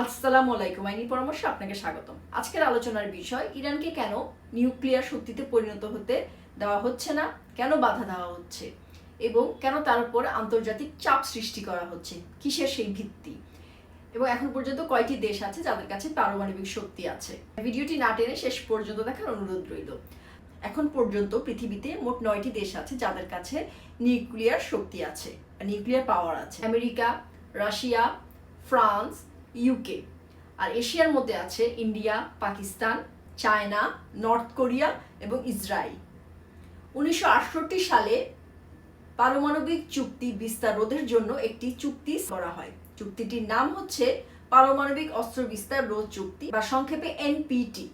আসসালামু আলাইকুম, আইনি পরামর্শ আপনাকে স্বাগতম। আজকের আলোচনার বিষয়, ইরানকে কেন নিউক্লিয়ার শক্তিতে পরিণত হতে দেওয়া হচ্ছে না, কেন বাধা দেওয়া হচ্ছে, এবং কেন তার উপর আন্তর্জাতিক চাপ সৃষ্টি করা হচ্ছে, কিসের সেই ভিত্তি, এবং এখন পর্যন্ত কয়টি দেশ আছে যাদের কাছে পারমাণবিক শক্তি আছে? ভিডিওটি না টেনে শেষ পর্যন্ত দেখার অনুরোধ রইল। এখন পর্যন্ত পৃথিবীতে মোট নয়টি দেশ আছে যাদের কাছে নিউক্লিয়ার শক্তি আছে, নিউক্লিয়ার পাওয়ার আছে। আমেরিকা, রাশিয়া, ফ্রান্স ইউকে আর এশিয়ার মধ্যে আছে India, Pakistan, China, North Korea এবং ইসরায়েল উনিশশো আটষট্টি সালে পারমাণবিক চুক্তি বিস্তার রোধের জন্য একটি চুক্তি করা হয়। চুক্তিটির নাম হচ্ছে পারমাণবিক অস্ত্র বিস্তার রোধ চুক্তি বা সংক্ষেপে এনপিটি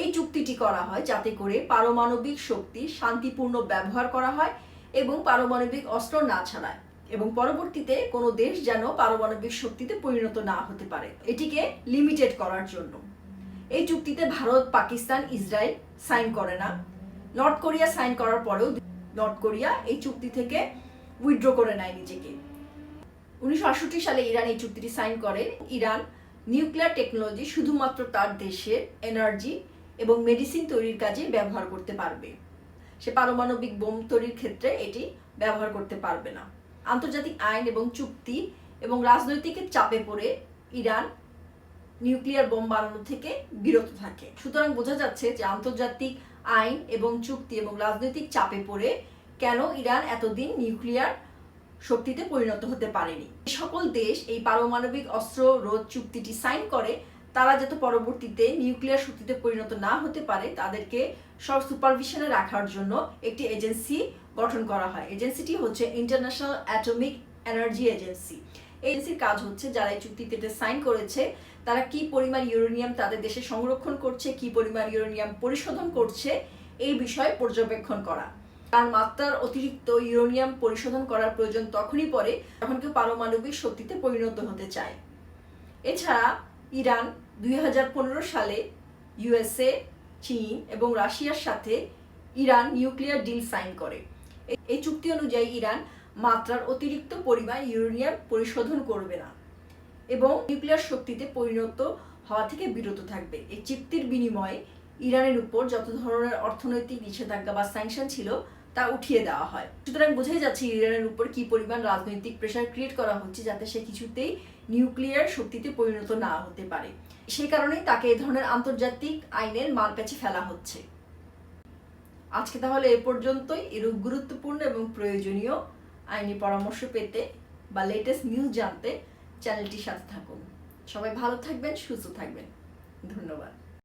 এই চুক্তিটি করা হয় যাতে করে পারমাণবিক শক্তি শান্তিপূর্ণ ব্যবহার করা হয় এবং পারমাণবিক অস্ত্র না ছাড়ায়। এবং পরবর্তীতে কোনো দেশ যেন পারমাণবিক শক্তিতে পরিণত না হতে পারে। এটিকে লিমিটেড করার জন্য। এই চুক্তিতে ভারত, পাকিস্তান, ইসরায়েল সাইন করে না। নর্থ কোরিয়া সাইন করার পরেও নর্থ কোরিয়া এই চুক্তি থেকে উইথড্র করে নেয় নিজেকে। উনিশশো আটষট্টি সালে ইরান এই চুক্তিটি সাইন করে। ইরান নিউক্লিয়ার টেকনোলজি শুধুমাত্র তার দেশের এনার্জি এবং মেডিসিন তৈরির কাজে ব্যবহার করতে পারবে। সে পারমাণবিক বোম তৈরির ক্ষেত্রে এটি ব্যবহার করতে পারবে না। আন্তর্জাতিক আইন এবং চুক্তি এবং রাজনৈতিক চাপে পড়ে ইরান নিউক্লিয়ার বোম বানানো থেকে বিরত থাকে। সুতরাং বোঝা যাচ্ছে যে আন্তর্জাতিক আইন এবং চুক্তি এবং রাজনৈতিক চাপে পড়ে কেন ইরান এতদিন নিউক্লিয়ার শক্তিতে পরিণত হতে পারেনি। সকল দেশ এই পারমাণবিক অস্ত্র রোধ চুক্তিটি সাইন করে তারা যাতে পরবর্তীতে নিউক্লিয়ার শক্তিতে পরিণত না হতে পারে, তাদেরকে সব সুপারভিশনে রাখার জন্য একটি এজেন্সি গঠন করা হয়। এজেন্সিটি হচ্ছে ইন্টারন্যাশনাল অ্যাটমিক এনার্জি এজেন্সি এজেন্সির কাজ হচ্ছে যারা এই চুক্তিতে সাইন করেছে, তারা কি পরিমাণ ইউরেনিয়াম তাদের দেশে সংরক্ষণ করছে, কি পরিমাণ ইউরেনিয়াম পরিশোধন করছে, এই বিষয়ে পর্যবেক্ষণ করা। তার মাত্রার অতিরিক্ত ইউরেনিয়াম পরিশোধন করার প্রয়োজন তখনই পড়ে যখন কেউ পারমাণবিক শক্তিতে পরিণত হতে চায়। এছাড়া ইরান দুই হাজার পনেরো সালে ইউএসএ, চীন এবং রাশিয়ার সাথে ইরান নিউক্লিয়ার ডিল সাইন করে। এই চুক্তি অনুযায়ী ইরান মাত্রার অতিরিক্ত পরিমাণ ইউরেনিয়াম পরিশোধন করবে না এবং নিউক্লিয়ার শক্তিতে পরিণত হওয়া থেকে বিরত থাকবে। এই চুক্তির বিনিময়ে ইরানের উপর যত ধরনের অর্থনৈতিক নিষেধাজ্ঞা বা স্যাংশন ছিল তা উঠিয়ে দেওয়া হয়। সুতরাং বোঝাই যাচ্ছে ইরানের উপর কি পরিমাণ রাজনৈতিক প্রেশার ক্রিয়েট করা হচ্ছে যাতে সে কিছুতেই নিউক্লিয়ার শক্তিতে পরিণত না হতে পারে। সেই কারণেই তাকে এই ধরনের আন্তর্জাতিক আইনের মার প্যাচে ফেলা হচ্ছে। আজকে তাহলে এ পর্যন্তই। এরূপ গুরুত্বপূর্ণ এবং প্রয়োজনীয় আইনি পরামর্শ পেতে বা লেটেস্ট নিউজ জানতে চ্যানেলটির সাথে থাকুন। সবাই ভালো থাকবেন, সুস্থ থাকবেন। ধন্যবাদ।